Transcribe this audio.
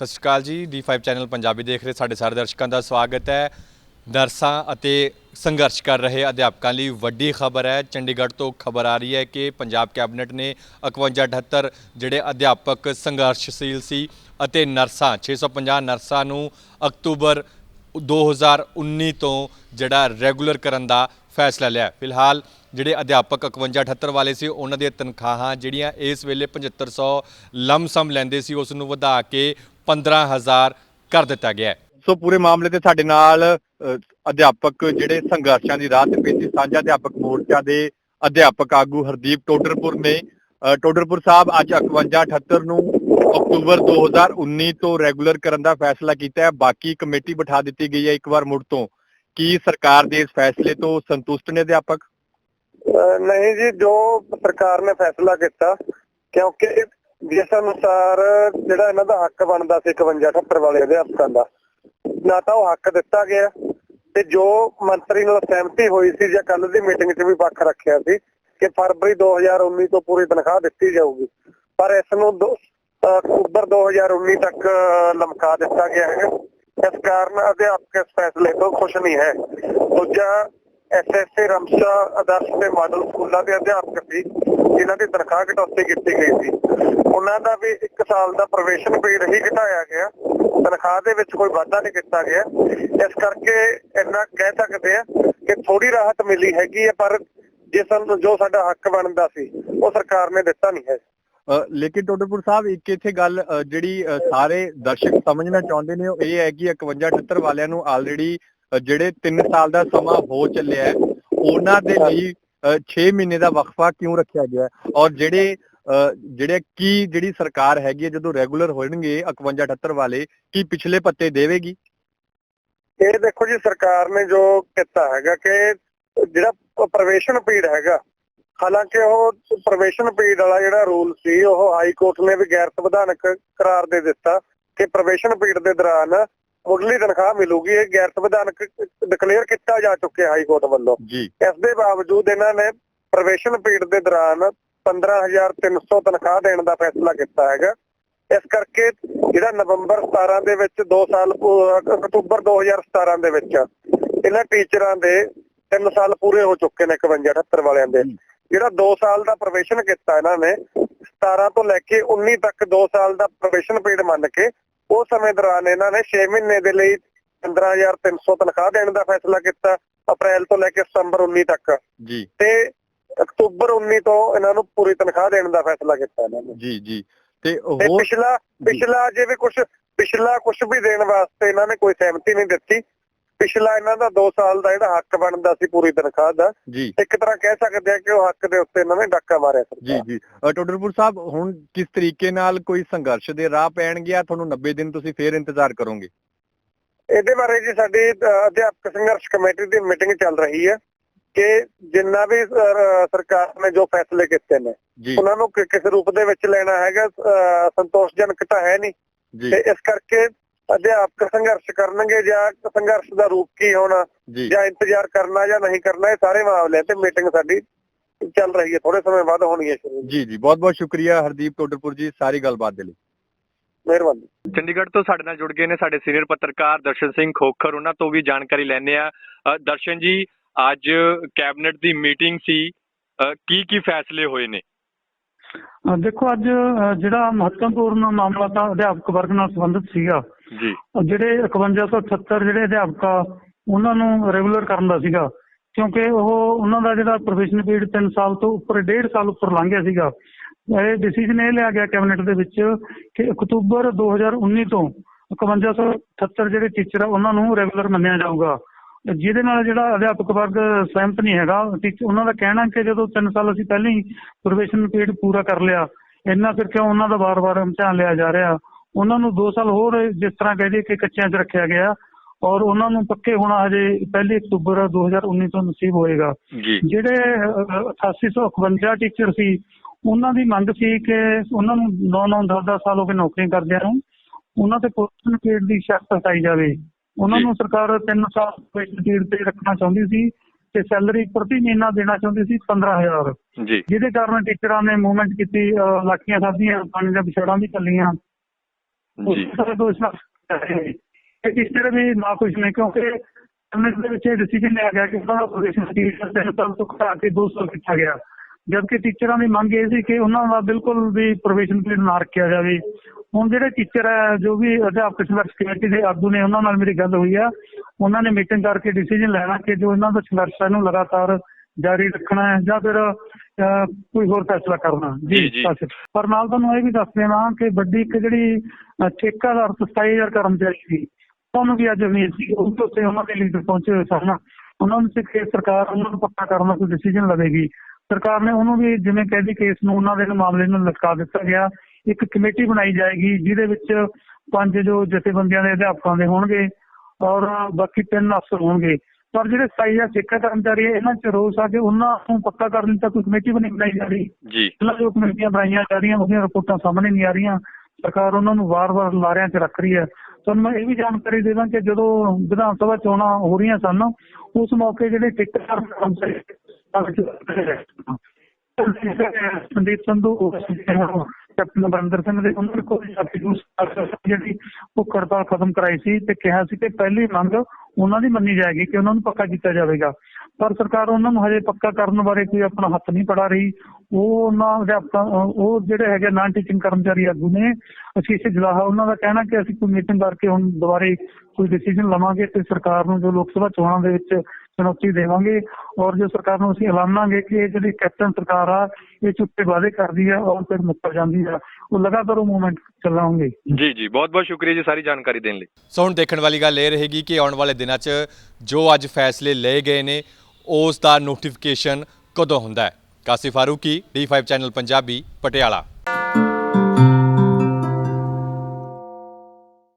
ਸਤਿ ਸ਼੍ਰੀ ਅਕਾਲ ਜੀ D5 channel Punjabi ਦੇਖ ਰਹੇ ਸਾਡੇ ਸਾਰੇ ਦਰਸ਼ਕਾਂ ਦਾ ਸਵਾਗਤ ਹੈ। ਨਰਸਾਂ ਅਤੇ ਸੰਘਰਸ਼ ਕਰ ਰਹੇ ਅਧਿਆਪਕਾਂ ਲਈ ਵੱਡੀ ਖਬਰ ਹੈ। ਚੰਡੀਗੜ੍ਹ ਤੋਂ ਖਬਰ ਆ ਰਹੀ ਹੈ ਕਿ ਪੰਜਾਬ ਕੈਬਨਿਟ ਨੇ 51 78 ਜਿਹੜੇ ਅਧਿਆਪਕ ਸੰਘਰਸ਼ਸ਼ੀਲ ਸੀ ਅਤੇ ਨਰਸਾਂ 650 ਨਰਸਾਂ ਨੂੰ ਅਕਤੂਬਰ 2019 ਤੋਂ ਜਿਹੜਾ ਰੈਗੂਲਰ ਕਰਨ ਦਾ ਫੈਸਲਾ ਲਿਆ। ਫਿਲਹਾਲ ਜਿਹੜੇ ਅਧਿਆਪਕ 51 78 ਵਾਲੇ ਸੀ, ਉਹਨਾਂ ਦੀਆਂ ਤਨਖਾਹਾਂ ਜਿਹੜੀਆਂ ਇਸ ਵੇਲੇ 7500 ਲਮਸਮ ਲੈਂਦੇ ਸੀ, ਉਸ ਨੂੰ ਵਧਾ ਕੇ 15000 ਕਰ ਦਿੱਤਾ ਗਿਆ ਹੈ। ਸੋ ਪੂਰੇ ਮਾਮਲੇ ਤੇ ਸਾਡੇ ਨਾਲ ਅਧਿਆਪਕ ਜਿਹੜੇ ਸੰਘਰਸ਼ਾਂ ਦੀ ਰਾਹ ਤੇ ਪੈਂਦੀ ਸਾਂਝਾ ਅਧਿਆਪਕ ਮੋਰਚਾ ਦੇ ਅਧਿਆਪਕ ਆਗੂ ਹਰਦੀਪ ਟੋਡਰਪੁਰ ਨੇ ਟੋਡਰਪੁਰ ਸਾਹਿਬ ਅੱਜ 51 78 ਨੂੰ ਅਕਤੂਬਰ 2019 ਤੋਂ ਰੈਗੂਲਰ ਕਰਨ ਦਾ ਫੈਸਲਾ ਕੀਤਾ ਹੈ। ਬਾਕੀ ਕਮੇਟੀ ਬਿਠਾ ਦਿੱਤੀ ਗਈ ਹੈ ਇੱਕ ਵਾਰ ਮੁੜ ਤੋਂ। ਕੀ ਸਰਕਾਰ ਦੇ ਇਸ ਫੈਸਲੇ ਤੋਂ ਸੰਤੁਸ਼ਟ ਨੇ ਅਧਿਆਪਕ? ਨਹੀਂ ਜੀ ਜੋ ਸਰਕਾਰ ਨੇ ਫੈਸਲਾ ਕੀਤਾ। ਕਿਉਂਕਿ ਜਿਸ ਅਨੁਸਾਰ ਜਿਹੜਾ ਇਹਨਾਂ ਦਾ ਹੱਕ ਬਣਦਾ ਸੀ 51 78 ਵਾਲੇ ਅਧਿਆਪਕਾਂ ਦਾ, ਨਾ ਤਾਂ ਉਹ ਹੱਕ ਦਿੱਤਾ ਗਿਆ ਤੇ ਜੋ ਮੰਤਰੀ ਨਾਲ ਸਹਿਮਤੀ ਹੋਈ ਸੀ ਜਾਂ ਕੱਲ ਦੀ ਮੀਟਿੰਗ 'ਚ ਵੀ ਪੱਖ ਰੱਖਿਆ ਸੀ ਕਿ ਫਰਵਰੀ 2019 ਤੋਂ ਪੂਰੀ ਤਨਖਾਹ ਦਿੱਤੀ ਜਾਊਗੀ, ਪਰ ਇਸ ਨੂੰ ਦੋ- ਅਹ ਅਕਤੂਬਰ 2019 ਤੱਕ ਲਮਕਾ ਦਿੱਤਾ ਗਿਆ ਹੈ। ਇਸ ਕਾਰਨ ਅਧਿਆਪਕ ਇਸ ਫੈਸਲੇ ਤੋਂ ਖੁਸ਼ ਨਹੀਂ ਹੈ। ਦੂਜਾ ਐਸਐਸਸੀ ਰਮਸਾ ਆਦਰਸ਼ ਤੇ ਮਾਡਲ ਸਕੂਲਾਂ ਦੇ ਅਧਿਆਪਕ ਸੀ। ਜਿਨ੍ਹਾਂ ਦੀ ਤਨਖਾਹ ਘਟੌਤੀ ਕੀਤੀ ਗਈ ਸੀ। ਉਹਨਾਂ ਦਾ ਵੀ 1 ਸਾਲ ਦਾ ਪ੍ਰੋਬੇਸ਼ਨ ਪੀਰੀਅਡ ਹੀ ਘਟਾਇਆ ਗਿਆ। ਤਨਖਾਹ ਦੇ ਵਿੱਚ ਕੋਈ ਵਾਧਾ ਨਹੀਂ ਕੀਤਾ ਗਿਆ। ਇਸ ਕਰਕੇ ਇੰਨਾ ਕਹਿ ਸਕਦੇ ਆ ਕਿ ਥੋੜੀ ਰਾਹਤ ਮਿਲੀ ਹੈਗੀ ਹੈ, ਪਰ ਜਿਸ ਨੂੰ ਜੋ ਸਾਡਾ ਹੱਕ ਬਣਦਾ ਸੀ, ਉਹ ਸਰਕਾਰ ਨੇ ਦਿੱਤਾ ਨਹੀਂ ਹੈ। ਲੇਕਿਨ ਟੋਡਰਪੁਰ ਸਾਹਿਬ, ਇੱਕ ਇੱਥੇ ਗੱਲ ਜਿਹੜੀ ਸਾਰੇ ਦਰਸ਼ਕ ਸਮਝਣਾ ਚਾਹੁੰਦੇ ਨੇ, ਉਹ ਇਹ ਹੈ ਕਿ 51 78 ਵਾਲਿਆਂ ਨੂੰ ਆਲਰੇਡੀ ਜਿਹੜੇ 3 ਸਾਲ ਦਾ ਸਮਾਂ ਹੋ ਚੱਲਿਆ ਹੈ, ਉਹਨਾਂ ਦੇ ਲਈ 6 ਮਹੀਨੇ ਦਾ ਵਕਫਾ ਕਿਉਂ ਰੱਖਿਆ ਗਿਆ ਹੈ? ਔਰ ਜਿਹੜੇ ਜਿਹੜੇ ਕੀ ਜਿਹੜੀ ਸਰਕਾਰ ਹੈਗੀ ਹੈ, ਜਦੋਂ ਰੈਗੂਲਰ ਹੋਣਗੇ 51 78 ਵਾਲੇ, ਕੀ ਪਿਛਲੇ ਪੱਤੇ ਦੇਵੇਗੀ? ਇਹ ਦੇਖੋ ਜੀ, ਸਰਕਾਰ ਨੇ ਜੋ ਕੀਤਾ ਹੈਗਾ ਕਿ ਜਿਹੜਾ ਪ੍ਰਵੇਸ਼ਨ ਪੀੜ ਹੈਗਾ, ਹਾਲਾਂਕਿ ਉਹ ਪ੍ਰਵੇਸ਼ਨ ਪੀੜ ਵਾਲਾ ਜਿਹੜਾ ਰੂਲ ਸੀ, ਉਹ ਹਾਈ ਕੋਰਟ ਨੇ ਵੀ ਗੈਰ ਸੰਵਿਧਾਨਕ ਕਰਾਰ ਦੇ ਦਿੱਤਾ ਕਿ ਪ੍ਰਵੇਸ਼ਨ ਪੀੜ ਦੇ ਦੌਰਾਨ ਮੁੱਢਲੀ ਤਨਖਾਹ ਮਿਲੂਗੀ ਇਹ ਗੈਰ ਸੰਵਿਧਾਨਕ ਡਿਕਲੇਅਰ ਕੀਤਾ ਜਾ ਚੁੱਕਿਆ ਹਾਈ ਕੋਰਟ ਵੱਲੋਂ। ਜੀ। ਇਸ ਦੇ ਬਾਵਜੂਦ ਇਹਨਾਂ ਨੇ ਪ੍ਰਵੇਸ਼ਨ ਪੀੜ ਦੇ ਦੌਰਾਨ 15300 ਤਨਖਾਹ ਦੇਣ ਦਾ ਫੈਸਲਾ ਕੀਤਾ ਹੈਗਾ। ਇਸ ਕਰਕੇ ਜਿਹੜਾ ਨਵੰਬਰ 17 ਦੇ ਵਿੱਚ 2 ਸਾਲ ਅਕਤੂਬਰ 2017 ਦੇ ਵਿੱਚ ਇਹਨਾਂ ਟੀਚਰਾਂ ਦੇ 3 ਸਾਲ ਪੂਰੇ ਹੋ ਚੁੱਕੇ ਨੇ 51 78 ਵਾਲਿਆਂ ਦੇ। ਜਿਹੜਾ 2 ਸਾਲ ਦਾ ਪ੍ਰੋਬੇਸ਼ਨ ਕੀਤਾ ਇਹਨਾਂ ਨੇ 17 ਤੋਂ ਲੈ ਕੇ 19 ਤੱਕ 2 ਸਾਲ ਦਾ ਪ੍ਰੋਬੇਸ਼ਨ ਪੀਰੀਅਡ ਮੰਨ ਕੇ ਉਹ ਸਮੇਂ ਦੌਰਾਨ ਇਹਨਾਂ ਨੇ 6 ਮਹੀਨੇ ਦੇ ਲਈ 15300 ਤਨਖਾਹ ਦੇਣ ਦਾ ਫੈਸਲਾ ਕੀਤਾ ਅਪ੍ਰੈਲ ਤੋਂ ਲੈ ਕੇ ਸਤੰਬਰ 19 ਤੱਕ। ਜੀ। ਤੇ ਅਕਤੂਬਰ 19 ਤੋਂ ਇਹਨਾਂ ਨੂੰ ਪੂਰੀ ਤਨਖਾਹ ਦੇਣ ਦਾ ਫੈਸਲਾ ਕੀਤਾ ਇਹਨਾਂ ਨੇ। ਜੀ ਜੀ। ਤੇ ਤੇ ਹੋਰ ਪਿਛਲਾ ਪਿਛਲਾ ਜੇ ਵੀ ਕੁਝ ਪਿਛਲਾ ਕੁਝ ਵੀ ਦੇਣ ਵਾਸਤੇ ਇਹਨਾਂ ਨੇ ਕੋਈ ਸਹਿਮਤੀ ਨਹੀਂ ਦਿੱਤੀ ਪਿਛਲਾ ਇਹਨਾਂ ਦਾ 2 ਸਾਲ ਦਾ ਜਿਹੜਾ ਹੱਕ ਬਣਦਾ ਸੀ ਪੂਰੀ ਤਨਖਾਹ ਦਾ ਜੀ। ਇੱਕ ਤਰ੍ਹਾਂ ਕਹਿ ਸਕਦੇ ਆ ਕਿ ਉਹ ਹੱਕ ਦੇ ਉੱਤੇ ਇਹਨਾਂ ਨੇ ਡਾਕਾ ਮਾਰਿਆ ਜੀ ਸਰਕਾਰ ਜੀ। ਅ, ਟੋਡਰਪੁਰ ਸਾਹਿਬ ਹੁਣ ਕਿਸ ਤਰੀਕੇ ਨਾਲ ਕੋਈ ਸੰਘਰਸ਼ ਦੇ ਰਾਹ ਪੈਣਗੇ ਜਾਂ ਤੁਹਾਨੂੰ 90 ਦਿਨ ਤੁਸੀਂ ਫੇਰ ਇੰਤਜ਼ਾਰ ਕਰੋਗੇ? ਇਹਦੇ ਬਾਰੇ ਜੀ ਸਾਡੀ ਅਧਿਆਪਕ ਸੰਘਰਸ਼ ਕਮੇਟੀ ਦੀ ਮੀਟਿੰਗ ਚੱਲ ਰਹੀ ਹੈ ਕਿ ਜਿੰਨਾ ਵੀ ਸਰਕਾਰ ਨੇ ਜੋ ਫੈਸਲੇ ਕੀਤੇ ਨੇ ਜੀ। ਉਹਨਾਂ ਨੂੰ ਕਿਸ ਰੂਪ ਦੇ ਵਿੱਚ ਲੈਣਾ ਹੈਗਾ ਸੰਤੋਸ਼ਜਨਕ ਤਾਂ ਹੈ ਨਹੀਂ। ਜੀ। ਤੇ ਇਸ ਕਰਕੇ ਅਧਿਆਪਕ ਸੰਘਰਸ਼ ਕਰਨਗੇ ਜਾਂ ਸੰਘਰਸ਼ ਦਾ ਰੂਪ ਕੀ ਹੋਣਾ ਜੀ। ਇੰਤਜ਼ਾਰ ਕਰਨਾ ਜਾਂ ਨਹੀਂ ਕਰਨਾ ਇਹ ਸਾਰੇ ਮਾਮਲੇ ਤੇ ਮੀਟਿੰਗ ਸਾਡੀ ਚੱਲ ਰਹੀ ਹੈ ਥੋੜੇ ਸਮੇਂ ਬਾਅਦ ਹੋਣੀ ਹੈ ਸ਼ੁਰੂ। ਜੀ ਜੀ। ਬਹੁਤ ਬਹੁਤ ਸ਼ੁਕਰੀਆ ਹਰਦੀਪ ਟੋਡਰਪੁਰ ਜੀ ਸਾਰੀ ਗੱਲਬਾਤ ਦੇ ਲਈ। ਮਿਹਰਬਾਨੀ। ਚੰਡੀਗੜ੍ਹ ਤੋਂ ਸਾਡੇ ਨਾਲ ਜੁੜ ਗਏ ਨੇ ਸਾਡੇ ਸੀਨੀਅਰ ਪੱਤਰਕਾਰ ਦਰਸ਼ਨ ਸਿੰਘ ਖੋਖਰ ਉਹਨਾਂ ਤੋਂ ਵੀ ਜਾਣਕਾਰੀ ਲੈਣੇ ਆ ਦਰਸ਼ਨ ਜੀ ਅੱਜ ਕੈਬਨਿਟ ਦੀ ਮੀਟਿੰਗ ਸੀ। ਕੀ ਕੀ ਫੈਸਲੇ ਹੋਏ ਨੇ? ਦੇਖੋ ਅੱਜ ਜਿਹੜਾ ਮਹੱਤਵਪੂਰਨ ਮਾਮਲਾ ਤਾਂ ਅਧਿਆਪਕ ਵਰਗ ਨਾਲ ਸੰਬੰਧਿਤ ਸੀਗਾ। ਜੀ। ਅਹ ਜਿਹੜੇ 5178 ਜਿਹੜੇ ਅਧਿਆਪਕ ਆ ਉਹਨਾਂ ਨੂੰ ਰੈਗੂਲਰ ਕਰਨ ਦਾ ਸੀਗਾ। ਕਿਉਂਕਿ ਉਹ ਉਹਨਾਂ ਦਾ ਜਿਹੜਾ ਪ੍ਰੋਫੈਸ਼ਨਲ ਪੀਰੀਅਡ 3 ਸਾਲ ਤੋਂ ਉੱਪਰ 1.5 ਸਾਲ ਉੱਪਰ ਲੰਘ ਗਿਆ ਸੀਗਾ। ਇਹ ਡਿਸੀਜਨ ਇਹ ਲਿਆ ਗਿਆ ਕੈਬਨਿਟ ਦੇ ਵਿੱਚ ਕਿ ਅਕਤੂਬਰ 2019 ਤੋਂ 5178 ਜਿਹੜੇ ਟੀਚਰ ਆ, ਉਹਨਾਂ ਨੂੰ ਰੈਗੂਲਰ ਮੰਨਿਆ ਜਾਊਗਾ। ਜਿਹਦੇ ਨਾਲ ਜਿਹੜਾ ਅਧਿਆਪਕ ਵਰਗ ਸਹਿਮਤ ਨਹੀਂ ਹੈਗਾ ਉਹਨਾਂ ਦਾ ਕਹਿਣਾ ਕਿ ਜਦੋਂ 3 ਸਾਲ ਅਸੀਂ ਪਹਿਲਾਂ ਹੀ ਪ੍ਰੋਫੈਸ਼ਨਲ ਪੀਰੀਅਡ ਪੂਰਾ ਕਰ ਲਿਆ, ਇੰਨਾ ਫਿਰ ਕਿਉਂ ਉਹਨਾਂ ਦਾ ਵਾਰ-ਵਾਰ ਇਮਤਿਹਾਨ ਲਿਆ ਜਾ ਰਿਹਾ? ਉਹਨਾਂ ਨੂੰ 2 ਸਾਲ ਹੋਰ ਜਿਸ ਤਰ੍ਹਾਂ ਕਹਿ ਦਈਏ ਕਿ ਕੱਚਿਆਂ 'ਚ ਰੱਖਿਆ ਗਿਆ ਔਰ ਉਹਨਾਂ ਨੂੰ ਪੱਕੇ ਹੋਣਾ ਹਜੇ 1 ਅਕਤੂਬਰ 2019 ਤੋਂ ਨਸੀਬ ਹੋਏਗਾ। ਜਿਹੜੇ ਅਹ, 8851 ਟੀਚਰ ਸੀ ਉਹਨਾਂ ਦੀ ਮੰਗ ਸੀ ਕਿ ਉਹਨਾਂ ਨੂੰ 9-9 10-10 ਸਾਲ ਹੋ ਗਏ ਨੌਕਰੀ ਕਰਦਿਆਂ ਨੂੰ ਉਹਨਾਂ ਤੇ ਪੋਸਟਨ ਪੀਰੀਅਡ ਦੀ ਸ਼ਰਤ ਹਟਾਈ ਜਾਵੇ। ਉਹਨਾਂ। ਨੂੰ ਸਰਕਾਰ 3 ਸਾਲ ਪੋਸਟਨ ਪੀਰੀਅਡ ਤੇ ਰੱਖਣਾ ਚਾਹੁੰਦੀ ਸੀ ਤੇ ਸੈਲਰੀ ਪ੍ਰਤੀ ਮਹੀਨਾ ਦੇਣਾ ਚਾਹੁੰਦੀ ਸੀ 15000 ਜੀ। ਜਿਹਦੇ ਕਾਰਨ ਟੀਚਰਾਂ ਨੇ ਮੂਵਮੈਂਟ ਕੀਤੀ ਲਾਠੀਆਂ ਖਾਧੀਆਂ ਪਾਣੀ ਦੀਆਂ ਵਿਛੜਾਂ ਵੀ ਚੱਲੀਆਂ। ਜੀ। ਸਾਰੇ ਦੋਸ਼ ਨਾਲ ਇਹ ਟੀਚਰ ਵੀ ਨਾ ਕੁਝ ਨਹੀਂ ਕਿਉਂਕਿ ਕੈਬਨਿਟ ਦੇ ਵਿੱਚ ਇਹ ਡਿਸੀਜਨ ਲਿਆ ਗਿਆ ਕਿ ਉਹਨਾਂ ਦਾ ਪ੍ਰੋਫੈਸ਼ਨ ਟੀਚਰ ਦੇ ਸਾਲ ਤੋਂ ਘਟਾ ਕੇ 200 ਕੀਤਾ ਗਿਆ। ਜਦਕਿ ਟੀਚਰਾਂ ਦੀ ਮੰਗ ਇਹ ਸੀ ਕਿ ਉਹਨਾਂ ਦਾ ਬਿਲਕੁਲ ਵੀ ਪ੍ਰੋਫੈਸ਼ਨ ਪੀਰੀਅਡ ਨਾ ਰੱਖਿਆ ਜਾਵੇ। ਹੁਣ ਜਿਹੜੇ ਟੀਚਰ ਹੈ ਜੋ ਵੀ ਅਧਿਆਪਕ ਸੰਘਰਸ਼ ਕਮੇਟੀ ਦੇ ਆਗੂ ਨੇ ਉਹਨਾਂ ਨਾਲ ਮੇਰੀ ਗੱਲ ਹੋਈ ਆ। ਉਹਨਾਂ ਨੇ ਮੀਟਿੰਗ ਕਰਕੇ ਡਿਸੀਜਨ ਲੈਣਾ ਕਿ ਜੋ ਇਹਨਾਂ ਦਾ ਸੰਘਰਸ਼ ਇਹਨੂੰ ਲਗਾਤਾਰ ਜਾਰੀ ਰੱਖਣਾ ਹੈ ਜਾਂ ਫਿਰ ਕੋਈ ਹੋਰ ਫੈਸਲਾ ਕਰਨਾ। ਜੀ। ਪਰ ਨਾਲ ਤੁਹਾਨੂੰ ਇਹ ਵੀ ਦੱਸ ਦੇਣਾ ਕਿ ਵੱਡੀ ਇੱਕ ਜਿਹੜੀ ਠੇਕੇਦਾਰ 27000 ਕਰਮਚਾਰੀ ਸੀ ਤੁਹਾਨੂੰ ਵੀ ਅੱਜ ਨਹੀਂ ਸੀ। ਉਸ ਤੋਂ ਉੱਤੇ ਉਹਨਾਂ ਦੇ ਲੀਡਰ ਪਹੁੰਚੇ ਹੋਏ ਸਨ। ਉਹਨਾਂ ਨੂੰ ਸੀ ਕਿ ਸਰਕਾਰ ਉਹਨਾਂ ਨੂੰ ਪੱਕਾ ਕਰਨ ਦਾ ਕੋਈ ਡਿਸੀਜਨ ਲਵੇਗੀ। ਸਰਕਾਰ ਨੇ ਉਹਨੂੰ ਵੀ ਜਿਵੇਂ ਕਹਿੰਦੀ ਕੇਸ ਨੂੰ ਉਹਨਾਂ ਦੇ ਮਾਮਲੇ ਨੂੰ ਲਟਕਾ ਦਿੱਤਾ ਗਿਆ। ਇੱਕ ਕਮੇਟੀ ਬਣਾਈ ਜਾਏਗੀ ਜਿਹਦੇ ਵਿੱਚ ਪੰਜ ਜੋ ਜਥੇਬੰਦੀਆਂ ਦੇ ਅਧਿਆਪਕਾਂ ਦੇ ਹੋਣਗੇ ਔਰ ਬਾਕੀ ਤਿੰਨ ਅਫਸਰ ਹੋਣਗੇ। ਪਰ ਜਿਹੜੇ ਸਥਾਈ ਜਾਂ ਠੇਕਾ ਕਰਮਚਾਰੀ ਹੈ ਇਹਨਾਂ ਚ ਰੋਸ ਆ ਕਿ ਉਹਨਾਂ ਨੂੰ ਪੱਕਾ ਕਰਨ ਲਈ ਤਾਂ ਕੋਈ ਕਮੇਟੀ ਵੀ ਨਹੀਂ ਬਣਾਈ ਜਾ ਰਹੀ। ਜੀ। ਪਹਿਲਾਂ ਜੋ ਕਮੇਟੀਆਂ ਬਣਾਈਆਂ ਜਾ ਰਹੀਆਂ ਉਹਦੀਆਂ ਰਿਪੋਰਟਾਂ ਸਾਹਮਣੇ ਨਹੀਂ ਆ ਰਹੀਆਂ। ਸਰਕਾਰ ਉਹਨਾਂ ਨੂੰ ਵਾਰ-ਵਾਰ ਲਾਰਿਆਂ 'ਚ ਰੱਖ ਰਹੀ ਹੈ। ਤੁਹਾਨੂੰ ਮੈਂ ਇਹ ਵੀ ਜਾਣਕਾਰੀ ਦੇ ਦਾਂ ਕਿ ਜਦੋਂ ਵਿਧਾਨ ਸਭਾ ਚੋਣਾਂ ਹੋ ਰਹੀਆਂ ਸਨ ਉਸ ਮੌਕੇ ਜਿਹੜੇ ਕਰਮਚਾਰੀ ਸੰਦੀਪ ਸੰਧੂ ਕੈਪਟਨ ਅਮਰਿੰਦਰ ਸਿੰਘ ਦੇ ਉਹਨਾਂ ਕੋਲ ਜਿਹੜੀ ਉਹ ਹੜਤਾਲ ਖਤਮ ਕਰਾਈ ਸੀ ਤੇ ਕਿਹਾ ਸੀ ਕਿ ਪਹਿਲੀ ਮੰਗ ਉਹਨਾਂ ਦੀ ਮੰਨੀ ਜਾਏਗੀ ਕਿ ਉਹਨਾਂ ਨੂੰ ਪੱਕਾ ਕੀਤਾ ਜਾਵੇਗਾ। ਪਰ ਸਰਕਾਰ ਉਹਨਾਂ ਨੂੰ ਹਜੇ ਪੱਕਾ ਕਰਨ ਬਾਰੇ ਕੋਈ ਆਪਣਾ ਹੱਥ ਨਹੀਂ ਪੜਾ ਰਹੀ। ਉਹ ਉਹਨਾਂ ਅਧਿਆਪਕਾਂ, ਉਹ ਜਿਹੜੇ ਹੈਗੇ ਨਾਨ ਟੀਚਿੰਗ ਕਰਮਚਾਰੀ ਆਗੂ ਨੇ, ਅਸ਼ੀਸ਼ ਜਲਾਹਾ, ਉਹਨਾਂ ਦਾ ਕਹਿਣਾ ਕਿ ਅਸੀਂ ਕੋਈ ਮੀਟਿੰਗ ਕਰਕੇ ਹੁਣ ਦੁਬਾਰੇ ਕੋਈ ਡਿਸੀਜਨ ਲਵਾਂਗੇ ਤੇ ਸਰਕਾਰ ਨੂੰ ਜੋ ਲੋਕ ਸਭਾ ਚੋਣਾਂ ਦੇ ਵਿੱਚ ਚੁਣੌਤੀ ਦੇਵਾਂਗੇ ਔਰ ਜੋ ਸਰਕਾਰ ਨੂੰ ਅਸੀਂ ਐਲਾਨਾਂਗੇ ਕਿ ਇਹ ਜਿਹੜੀ ਕੈਪਟਨ ਸਰਕਾਰ ਆ, ਇਹ ਝੂਠੇ ਵਾਅਦੇ ਕਰਦੀ ਆ ਔਰ ਫਿਰ ਮੁੱਕਰ ਜਾਂਦੀ ਆ। ਉਹ ਲਗਾਤਾਰ ਉਹ ਮੂਵਮੈਂਟ ਚਲਾਉਂਗੇ। ਜੀ ਜੀ। ਬਹੁਤ ਬਹੁਤ ਸ਼ੁਕਰੀਆ ਜੀ ਸਾਰੀ ਜਾਣਕਾਰੀ ਦੇਣ ਲਈ। ਸੋ ਹੁਣ ਦੇਖਣ ਵਾਲੀ ਗੱਲ ਇਹ ਰਹੇਗੀ ਕਿ ਆਉਣ ਵਾਲੇ ਦਿਨਾਂ 'ਚ ਜੋ ਅੱਜ ਫੈਸਲੇ ਲਏ ਗਏ ਨੇ ਉਸ ਦਾ ਨੋਟੀਫਿਕੇਸ਼ਨ ਕਦੋਂ ਹੁੰਦਾ ਹੈ? Kashif Farooqui D5 channel Punjabi Patiala.